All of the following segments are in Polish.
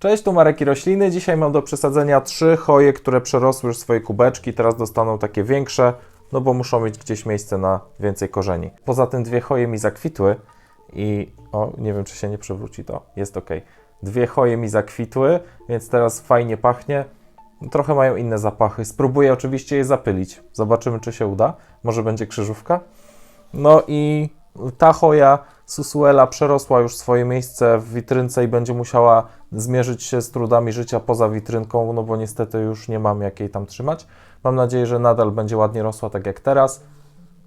Cześć, tu Marek i Rośliny. Dzisiaj mam do przesadzenia trzy choje, które przerosły już swoje kubeczki. Teraz dostaną takie większe, no bo muszą mieć gdzieś miejsce na więcej korzeni. Poza tym dwie choje mi zakwitły i... O, nie wiem, czy się nie przewróci to. Jest ok. Dwie choje mi zakwitły, więc teraz fajnie pachnie. Trochę mają inne zapachy. Spróbuję oczywiście je zapylić. Zobaczymy, czy się uda. Może będzie krzyżówka. No i ta choja Susuela przerosła już swoje miejsce w witrynce i będzie musiała zmierzyć się z trudami życia poza witrynką, no bo niestety już nie mam jak jej tam trzymać. Mam nadzieję, że nadal będzie ładnie rosła tak jak teraz,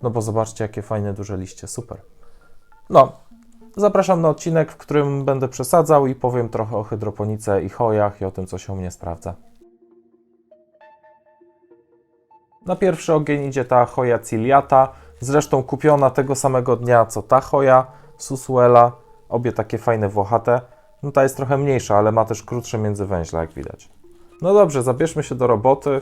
no bo zobaczcie jakie fajne duże liście, super. No, zapraszam na odcinek, w którym będę przesadzał i powiem trochę o hydroponice i chojach i o tym, co się u mnie sprawdza. Na pierwszy ogień idzie ta choja ciliata, zresztą kupiona tego samego dnia co ta choja, Susuela, obie takie fajne włochate. No ta jest trochę mniejsza, ale ma też krótsze międzywęźle, jak widać. No dobrze, zabierzmy się do roboty.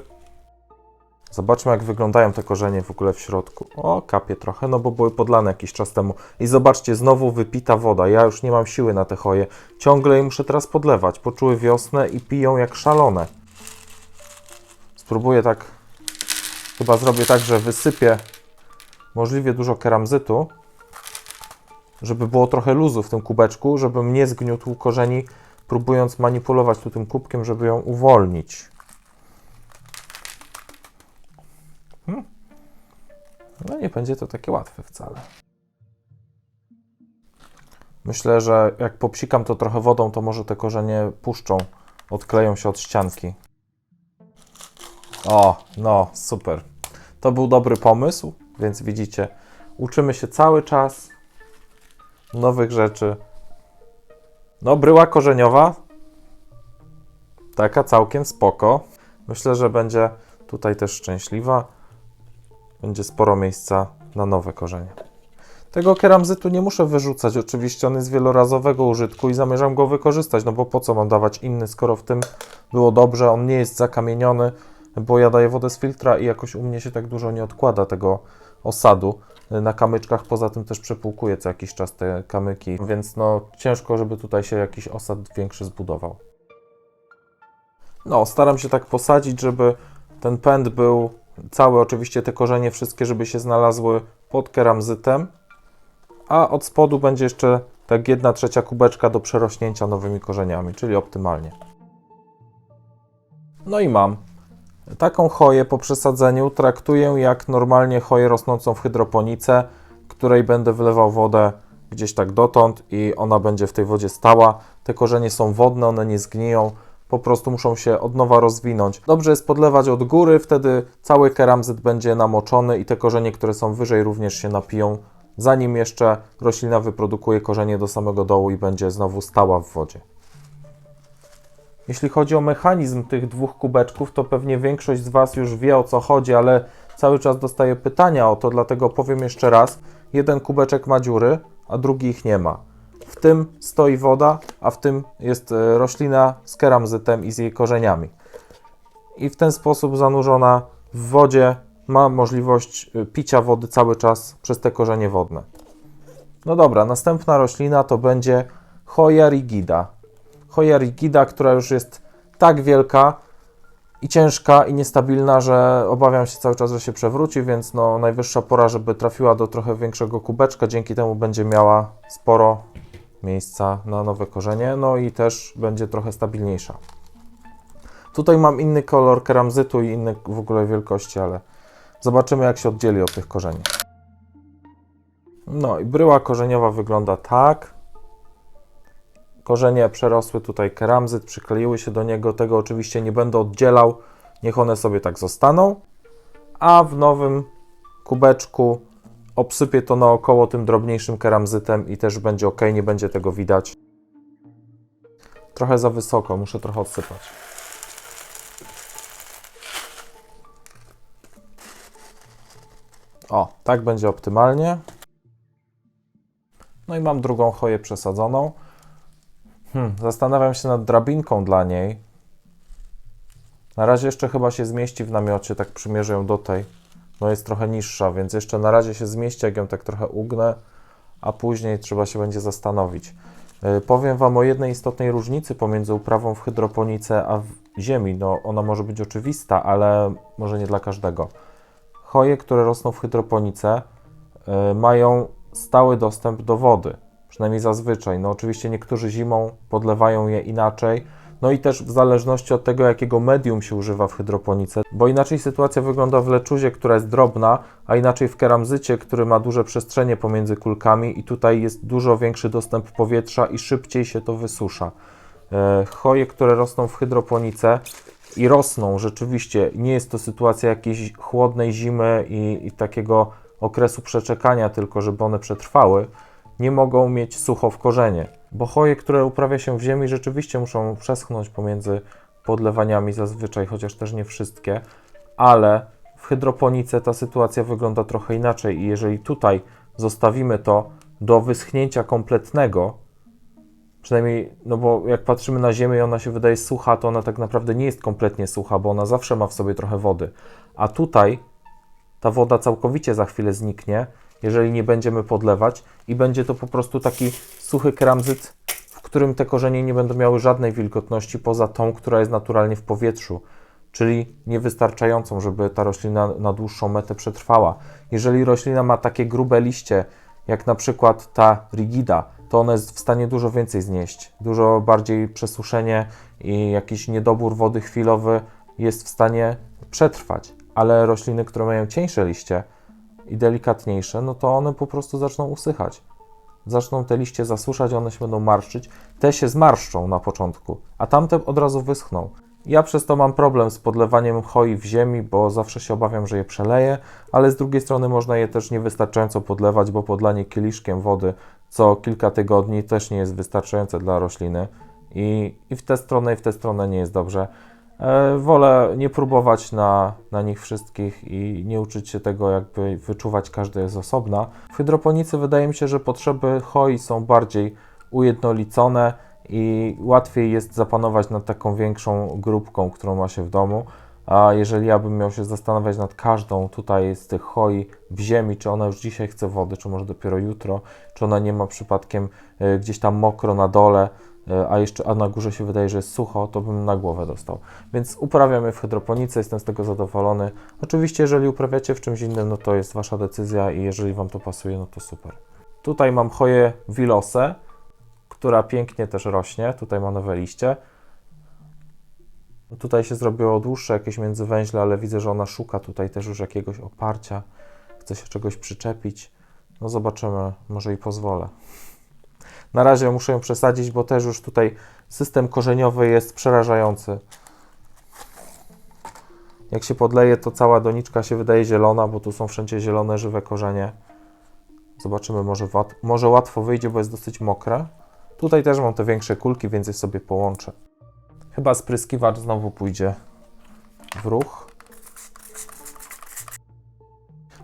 Zobaczmy, jak wyglądają te korzenie w ogóle w środku. O, kapie trochę, no bo były podlane jakiś czas temu. I zobaczcie, znowu wypita woda. Ja już nie mam siły na te choje. Ciągle je muszę teraz podlewać. Poczuły wiosnę i piją jak szalone. Spróbuję tak Chyba zrobię tak, że wysypię możliwie dużo keramzytu, żeby było trochę luzu w tym kubeczku, żebym nie zgniótł korzeni, próbując manipulować tu tym kubkiem, żeby ją uwolnić. Hmm. No nie będzie to takie łatwe wcale. Myślę, że jak popsikam to trochę wodą, to może te korzenie puszczą, odkleją się od ścianki. O, no, super. To był dobry pomysł, więc widzicie, uczymy się cały czas nowych rzeczy. No, bryła korzeniowa, taka całkiem spoko. Myślę, że będzie tutaj też szczęśliwa. Będzie sporo miejsca na nowe korzenie. Tego keramzytu nie muszę wyrzucać, oczywiście on jest wielorazowego użytku i zamierzam go wykorzystać, no bo po co mam dawać inny, skoro w tym było dobrze, on nie jest zakamieniony, bo ja daję wodę z filtra i jakoś u mnie się tak dużo nie odkłada tego osadu na kamyczkach, poza tym też przepłukuję co jakiś czas te kamyki, więc no ciężko, żeby tutaj się jakiś osad większy zbudował. No, staram się tak posadzić, żeby ten pęd był cały, oczywiście te korzenie wszystkie, żeby się znalazły pod keramzytem, a od spodu będzie jeszcze tak jedna trzecia kubeczka do przerośnięcia nowymi korzeniami, czyli optymalnie. No i mam. Taką choję po przesadzeniu traktuję jak normalnie choję rosnącą w hydroponice, której będę wylewał wodę gdzieś tak dotąd i ona będzie w tej wodzie stała. Te korzenie są wodne, one nie zgniją, po prostu muszą się od nowa rozwinąć. Dobrze jest podlewać od góry, wtedy cały keramzyt będzie namoczony i te korzenie, które są wyżej również się napiją, zanim jeszcze roślina wyprodukuje korzenie do samego dołu i będzie znowu stała w wodzie. Jeśli chodzi o mechanizm tych dwóch kubeczków, to pewnie większość z Was już wie o co chodzi, ale cały czas dostaję pytania o to, dlatego powiem jeszcze raz. Jeden kubeczek ma dziury, a drugi ich nie ma. W tym stoi woda, a w tym jest e, roślina z keramzytem i z jej korzeniami. I w ten sposób zanurzona w wodzie ma możliwość e, picia wody cały czas przez te korzenie wodne. No dobra, następna roślina to będzie Hoya rigida. Hoya rigida, która już jest tak wielka i ciężka i niestabilna, że obawiam się cały czas, że się przewróci, więc no najwyższa pora, żeby trafiła do trochę większego kubeczka. Dzięki temu będzie miała sporo miejsca na nowe korzenie, no i też będzie trochę stabilniejsza. Tutaj mam inny kolor keramzytu i inne w ogóle wielkości, ale zobaczymy jak się oddzieli od tych korzeni. No i bryła korzeniowa wygląda tak. Korzenie przerosły tutaj keramzyt, przykleiły się do niego. Tego oczywiście nie będę oddzielał. Niech one sobie tak zostaną. A w nowym kubeczku obsypię to naokoło tym drobniejszym keramzytem i też będzie ok, nie będzie tego widać. Trochę za wysoko, muszę trochę odsypać. O, tak będzie optymalnie. No i mam drugą choję przesadzoną. Hmm, zastanawiam się nad drabinką dla niej. Na razie jeszcze chyba się zmieści w namiocie, tak przymierzę ją do tej. No jest trochę niższa, więc jeszcze na razie się zmieści, jak ją tak trochę ugnę, a później trzeba się będzie zastanowić. E, Powiem Wam o jednej istotnej różnicy pomiędzy uprawą w hydroponice a w ziemi. No, ona może być oczywista, ale może nie dla każdego. Choje, które rosną w hydroponice, e, mają stały dostęp do wody, przynajmniej zazwyczaj. No, oczywiście niektórzy zimą podlewają je inaczej. No i też w zależności od tego, jakiego medium się używa w hydroponice, bo inaczej sytuacja wygląda w leczuzie, która jest drobna, a inaczej w keramzycie, który ma duże przestrzenie pomiędzy kulkami i tutaj jest dużo większy dostęp powietrza i szybciej się to wysusza. E, Choje, które rosną w hydroponice i rosną rzeczywiście, nie jest to sytuacja jakiejś chłodnej zimy i, i takiego okresu przeczekania, tylko żeby one przetrwały, nie mogą mieć sucho w korzenie, bo choje, które uprawia się w ziemi, rzeczywiście muszą przeschnąć pomiędzy podlewaniami zazwyczaj, chociaż też nie wszystkie, ale w hydroponice ta sytuacja wygląda trochę inaczej i jeżeli tutaj zostawimy to do wyschnięcia kompletnego, przynajmniej, no bo jak patrzymy na ziemię i ona się wydaje sucha, to ona tak naprawdę nie jest kompletnie sucha, bo ona zawsze ma w sobie trochę wody, a tutaj ta woda całkowicie za chwilę zniknie, jeżeli nie będziemy podlewać i będzie to po prostu taki suchy keramzyt, w którym te korzenie nie będą miały żadnej wilgotności poza tą, która jest naturalnie w powietrzu, czyli niewystarczającą, żeby ta roślina na dłuższą metę przetrwała. Jeżeli roślina ma takie grube liście, jak na przykład ta rigida, to ona jest w stanie dużo więcej znieść. Dużo bardziej przesuszenie i jakiś niedobór wody chwilowy jest w stanie przetrwać. Ale rośliny, które mają cieńsze liście i delikatniejsze, no to one po prostu zaczną usychać. Zaczną te liście zasuszać, one się będą marszczyć. Te się zmarszczą na początku, a tamte od razu wyschną. Ja przez to mam problem z podlewaniem choi w ziemi, bo zawsze się obawiam, że je przeleję, ale z drugiej strony można je też niewystarczająco podlewać, bo podlanie kieliszkiem wody co kilka tygodni też nie jest wystarczające dla rośliny i, i w tę stronę i w tę stronę nie jest dobrze. E, wolę nie próbować na, na nich wszystkich i nie uczyć się tego, jakby wyczuwać każde z osobna. W hydroponice wydaje mi się, że potrzeby choi są bardziej ujednolicone i łatwiej jest zapanować nad taką większą grupką, którą ma się w domu. A jeżeli ja bym miał się zastanawiać nad każdą tutaj z tych choi w ziemi, czy ona już dzisiaj chce wody, czy może dopiero jutro, czy ona nie ma przypadkiem e, gdzieś tam mokro na dole, a jeszcze a na górze się wydaje, że jest sucho, to bym na głowę dostał. Więc uprawiam je w hydroponice, jestem z tego zadowolony. Oczywiście, jeżeli uprawiacie w czymś innym, no to jest Wasza decyzja i jeżeli Wam to pasuje, no to super. Tutaj mam choję wilosę, która pięknie też rośnie. Tutaj ma nowe liście. Tutaj się zrobiło dłuższe jakieś międzywęźle, ale widzę, że ona szuka tutaj też już jakiegoś oparcia. Chce się czegoś przyczepić. No zobaczymy, może i pozwolę. Na razie muszę ją przesadzić, bo też już tutaj system korzeniowy jest przerażający. Jak się podleje, to cała doniczka się wydaje zielona, bo tu są wszędzie zielone, żywe korzenie. Zobaczymy, może, może łatwo wyjdzie, bo jest dosyć mokre. Tutaj też mam te większe kulki, więc je sobie połączę. Chyba spryskiwacz znowu pójdzie w ruch.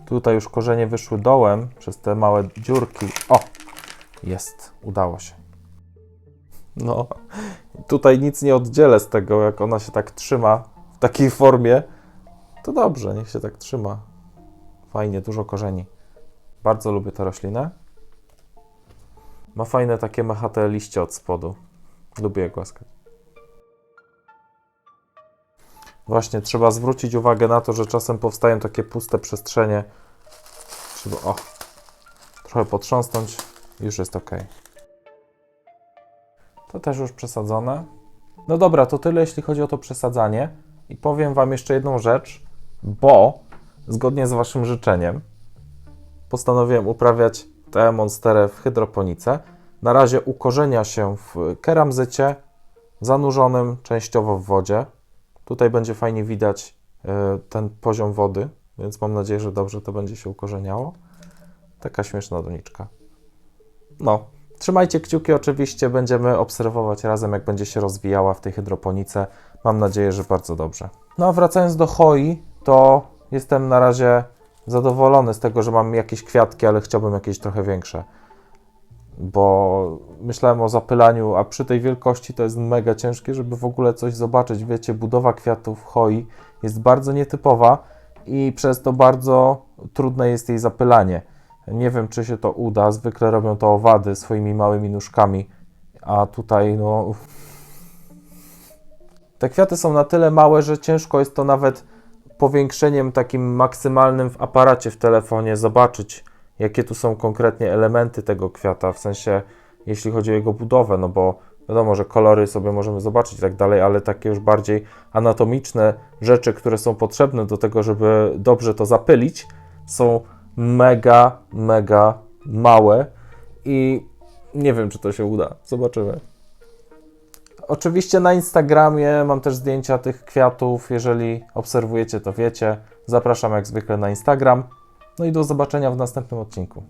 Tutaj już korzenie wyszły dołem przez te małe dziurki. O! Jest, udało się. No, tutaj nic nie oddzielę z tego, jak ona się tak trzyma w takiej formie. To dobrze, niech się tak trzyma. Fajnie, dużo korzeni. Bardzo lubię tę roślinę. Ma fajne takie machate liście od spodu. Lubię je głaskać. Właśnie, trzeba zwrócić uwagę na to, że czasem powstają takie puste przestrzenie. Trzeba, o, trochę potrząsnąć, już jest ok. To też już przesadzone. No dobra, to tyle jeśli chodzi o to przesadzanie. I powiem Wam jeszcze jedną rzecz, bo zgodnie z Waszym życzeniem postanowiłem uprawiać tę monsterę w hydroponice. Na razie ukorzenia się w keramzycie zanurzonym częściowo w wodzie. Tutaj będzie fajnie widać e, ten poziom wody, więc mam nadzieję, że dobrze to będzie się ukorzeniało. Taka śmieszna doniczka. No, trzymajcie kciuki, oczywiście będziemy obserwować razem, jak będzie się rozwijała w tej hydroponice. Mam nadzieję, że bardzo dobrze. No a wracając do choi, to jestem na razie zadowolony z tego, że mam jakieś kwiatki, ale chciałbym jakieś trochę większe. Bo myślałem o zapylaniu, a przy tej wielkości to jest mega ciężkie, żeby w ogóle coś zobaczyć. Wiecie, budowa kwiatów choi jest bardzo nietypowa i przez to bardzo trudne jest jej zapylanie. Nie wiem, czy się to uda. Zwykle robią to owady swoimi małymi nóżkami A tutaj, no. Te kwiaty są na tyle małe, że ciężko jest to nawet powiększeniem takim maksymalnym w aparacie w telefonie zobaczyć, jakie tu są konkretnie elementy tego kwiata, w sensie jeśli chodzi o jego budowę, no bo wiadomo, że kolory sobie możemy zobaczyć i tak dalej, ale takie już bardziej anatomiczne rzeczy, które są potrzebne do tego, żeby dobrze to zapylić, są mega, mega małe i nie wiem, czy to się uda. Zobaczymy. Oczywiście na Instagramie mam też zdjęcia tych kwiatów. Jeżeli obserwujecie, to wiecie. Zapraszam jak zwykle na Instagram. No i do zobaczenia w następnym odcinku.